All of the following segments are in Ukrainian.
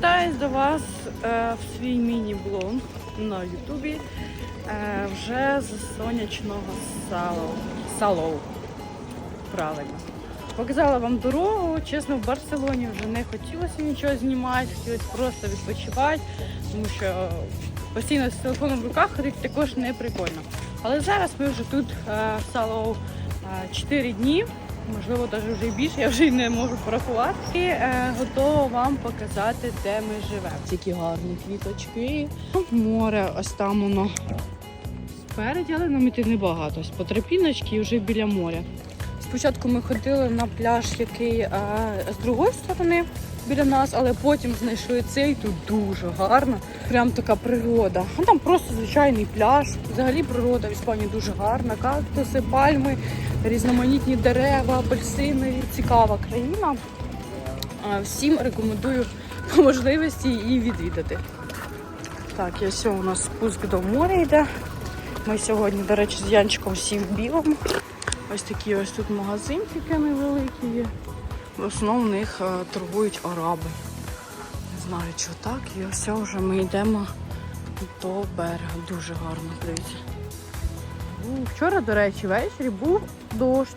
Повертаюсь до вас е, в свій міні-блог на Ютубі е, вже з сонячного салу. Салоу. Правильно. Показала вам дорогу. Чесно, в Барселоні вже не хотілося нічого знімати, хотілося просто відпочивати, тому що постійно з телефоном в руках ходити також не прикольно. Але зараз ми вже тут е, в Салоу 4 дні, можливо, навіть вже і більше, я вже й не можу порахувати. І е, готова вам показати, де ми живемо. Такі гарні квіточки. Море, ось там воно спереді, але нам іти небагато. Ось по тропіночці і вже біля моря. Спочатку ми ходили на пляж, який е, з другої сторони біля нас, але потім знайшли цей тут дуже гарно. Прям така природа. Ну там просто звичайний пляж. Взагалі природа в Іспанії дуже гарна. Кактуси, пальми, різноманітні дерева, апельсини. Цікава країна. Всім рекомендую по можливості її відвідати. Так, і ось у нас спуск до моря йде. Ми сьогодні, до речі, з Янчиком всі в білому. Ось такі ось тут магазинчики невеликі є. В основному в них е, торгують араби. Не знаю, що так. І ось вже ми йдемо до берега. Дуже гарно, дивіться. Ну, Вчора, до речі, ввечері був дощ.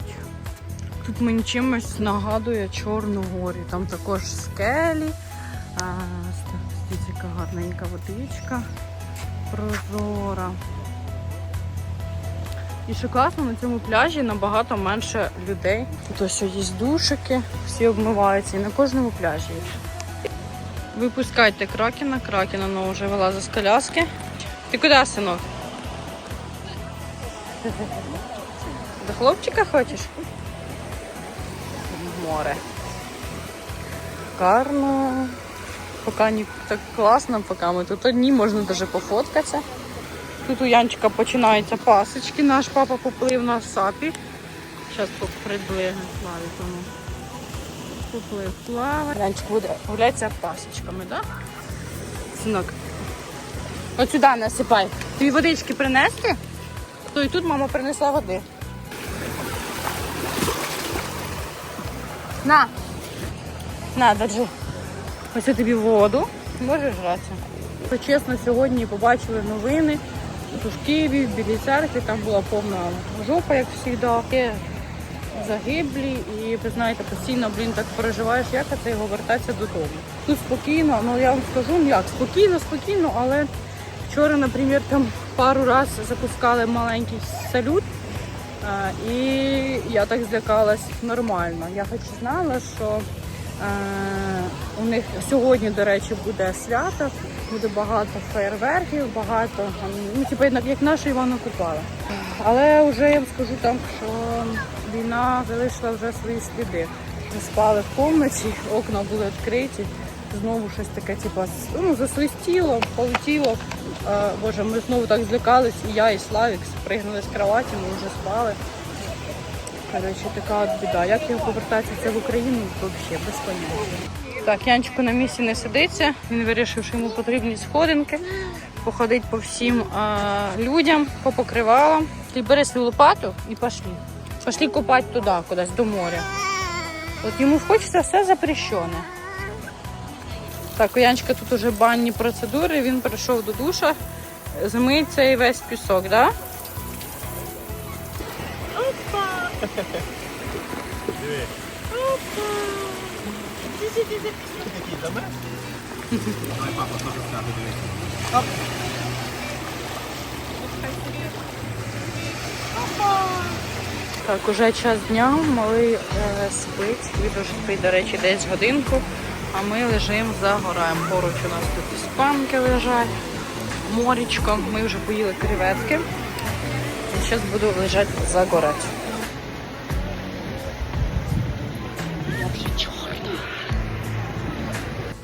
Тут мені чимось нагадує Чорну горі. Там також скелі. А, така гарненька водичка. Прозора. І що класно, на цьому пляжі набагато менше людей. Тут ось є душики, всі обмиваються і на кожному пляжі. Випускайте кракена, кракена ну, вже вилазить з коляски. Ти куди, синок? До хлопчика хочеш? Море. Гарно. Поки не так класно, поки ми тут одні, можна навіть пофоткатися. Тут у Янчика починаються пасочки. Наш папа поплив на сапі. Зараз приближу плаві тому. Поплив плавати. Янчик буде гулятися пасочками, так? Да? Синок. От сюди насипай. Тобі водички принести? То і тут мама принесла води. На! На, держи. Ось тобі воду. Можеш гратися. Чесно, сьогодні побачили новини. В Києві, в Білій церкві, там була повна жопа, як завжди. Є загиблі, і ви знаєте, постійно, блін, так переживаєш, як це його вертатися додому. Тут спокійно, ну я вам скажу, ну як, спокійно, спокійно, але вчора, наприклад, там пару разів запускали маленький салют. І я так злякалась нормально. Я хоч знала, що е, у них сьогодні, до речі, буде свято, буде багато фейерверків, багато, ну, типу, як наша Івана Купала. Але вже я вам скажу так, що війна залишила вже свої сліди. Ми спали в комнаті, окна були відкриті. Знову щось таке, типу, ну, засвистіло, полетіло. Е, Боже, ми знову так злякались, і я, і Славік спригнули з кроваті, ми вже спали. Коротше, така от біда. Як його повертатися в Україну, взагалі без поняття. Так, Янчику на місці не сидиться. Він вирішив, що йому потрібні сходинки, походити по всім а, людям, по покривалам. Ти бери свою лопату і пошли. Пошли купати туди, кудись до моря. От йому хочеться все запрещене. Так, у Янчика тут уже банні процедури, він прийшов до душа, змить цей весь пісок, так? Да? Так, уже час дня, малий е, спить, він вже до речі, десь годинку, а ми лежимо загораємо. Поруч у нас тут іспанки лежать, морічко. Ми вже поїли креветки. І зараз буду лежати загорати.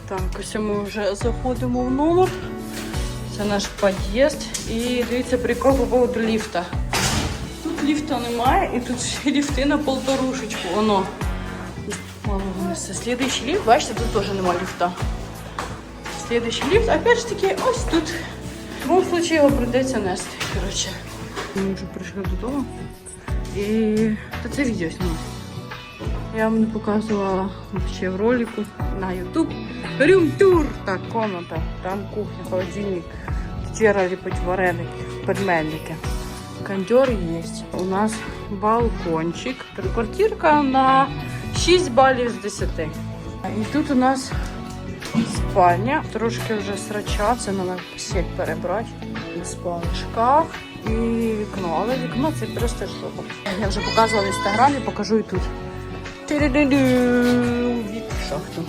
Так, ось ми вже заходимо в номер. Це наш під'їзд. І дивіться, прикол по поводу ліфта. Тут ліфта немає, і тут ще ліфти на полторушечку. Воно. Слідуючий ліфт, бачите, тут теж немає ліфта. Слідуючий ліфт, опять ж таки, ось тут. В будь-якому випадку його прийдеться нести. Коротше. Ми вже прийшли додому. І та це відео знімаю. Я вам не показувала ще в ролику на YouTube. Рюм-тур. Так, комната. Там кухня, холодильник. Вчера лепить вареники, пельменники. Кондер есть. У нас балкончик. Квартирка на 6 балів з 10. І тут у нас спальня. Трошки вже срача, це треба сеть перебрати. Спальня, шкаф і вікно. Але вікно це просто шоко. Я вже показувала в інстаграмі, покажу і тут. Тиридиду. Від шахту.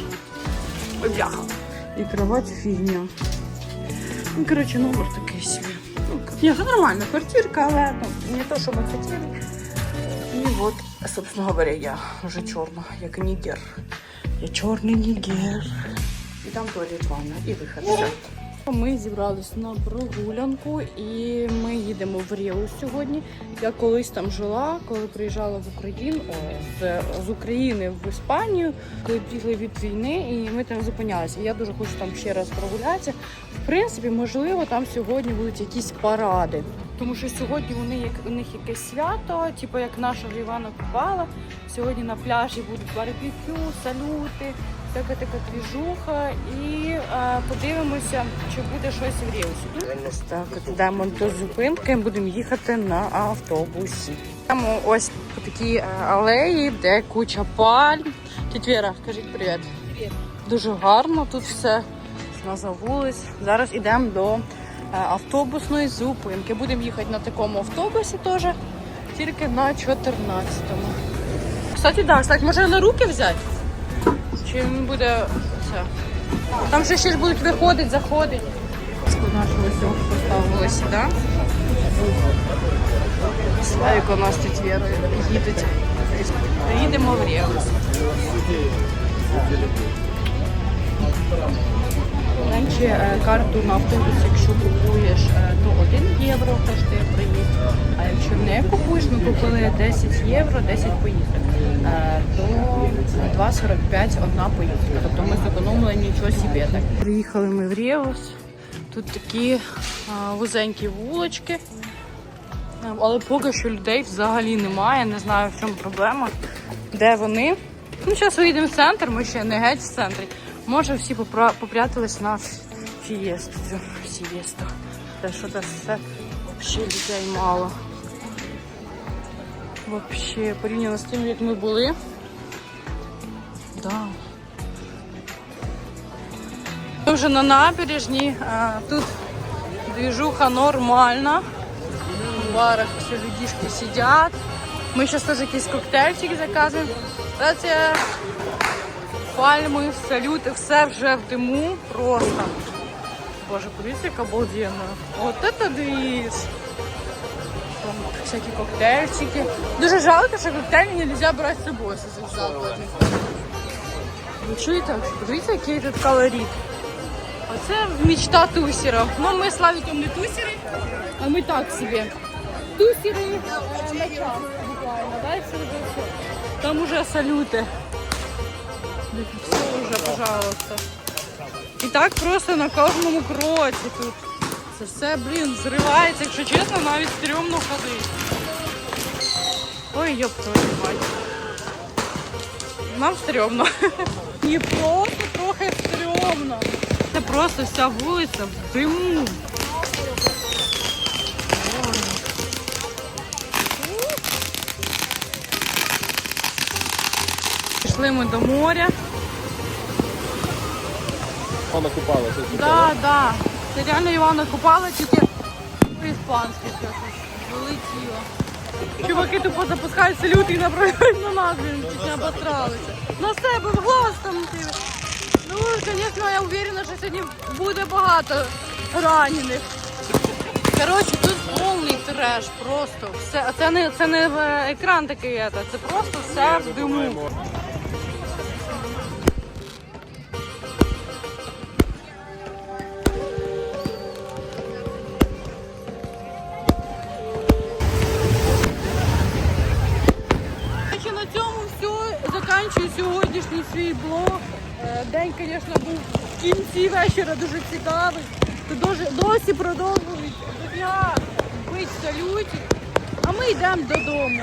Ой. І кровать фігня. Ну, коротше, номер такий собі. Ну, Ні, це нормальна квартирка, але ну, не то, що ми хотіли. І от, собственно говоря, я вже чорна, як нігер. Я чорний нігер. І там туалет ванна, і вихід. Ми зібрались на прогулянку і ми їдемо в Ріу сьогодні. Я колись там жила, коли приїжджала в Україну з, з України в Іспанію, коли бігли від війни, і ми там зупинялися. Я дуже хочу там ще раз прогулятися. В принципі, можливо, там сьогодні будуть якісь паради. Тому що сьогодні вони як у них якесь свято, типу як наша Івана Купала. Сьогодні на пляжі будуть барбекю, салюти, така така двіжуха. І е, подивимося, чи буде щось в Рілсі. Ось так, йдемо до зупинки, будемо їхати на автобусі. Там ось по такій е, алеї, де куча пальм. Віра, кажіть привіт. Привіт. Дуже гарно тут все. Назва вулиць. Зараз йдемо до е, автобусної зупинки. Будемо їхати на такому автобусі теж, тільки на 14-му. Кстати, да, кстати, може на руки взяти? Чи він буде це? Там же ще ж будуть виходити, заходити. Нашого всього поставили сюди. Славік у нас тут вірою їдуть. Їдемо в Рєвус. Раніше е, карту на автобус, якщо купуєш, е, то 1 євро коштує проїзд. А якщо не купуєш, ми купили 10 євро, 10 поїздок, е, то 2,45 одна поїздка. Тобто ми зекономили нічого собі так. Приїхали ми в Рєвус. Тут такі е, вузенькі вулочки. Е, Але поки що людей взагалі немає. Не знаю, в чому проблема. Де вони? Ну, зараз виїдемо в центр, ми ще не геть в центрі. Може, всі попра- попрятались на фієсту. цю Сієсту. Та що це все взагалі людей мало. Вообще, порівняно з тим, як ми були. Да. Ми вже на набережні. а, Тут движуха нормальна. В барах все людишки сидять. Ми зараз теж якийсь коктейльчик заказуємо. Це пальми, салюти, все вже в диму просто. Боже, подивіться, як обалденно. От це двіж. Там всякі коктейльчики. Дуже жалко, що коктейлі не можна брати з собою. Ви чуєте? Подивіться, який тут колорит. Оце мечта тусерів. Ну, ми Славіком не тусери, а ми так собі. Тусери на час буквально, да, і все. Там уже салюти. Все уже, пожалуйста. І так просто на кожному кроці тут. Це все, блін, зривається, якщо чесно, навіть стрьомно ходити. Ой, йоп твою мать. Нам стрьомно. Мені просто трохи стрьомно. Це просто вся вулиця в диму. Пішли ми до моря. Вона купалася. Да, да. Це реально Івана купала, тільки по-іспанськи все вилетіло. Чуваки тупо запускають люди і на нас, він чуть обосралися. На себе в глаз там. Ну, звісно, я уверена, що сьогодні буде багато ранених. Коротше, тут повний треш, просто все. Це не це не е, екран такий, це просто все в диму. Все. Заканчую сьогоднішній свій блог. Е, День, звісно, був в кінці вечора дуже цікавий. Дуже, досі продовжують дофіга бить салюті. А ми йдемо додому.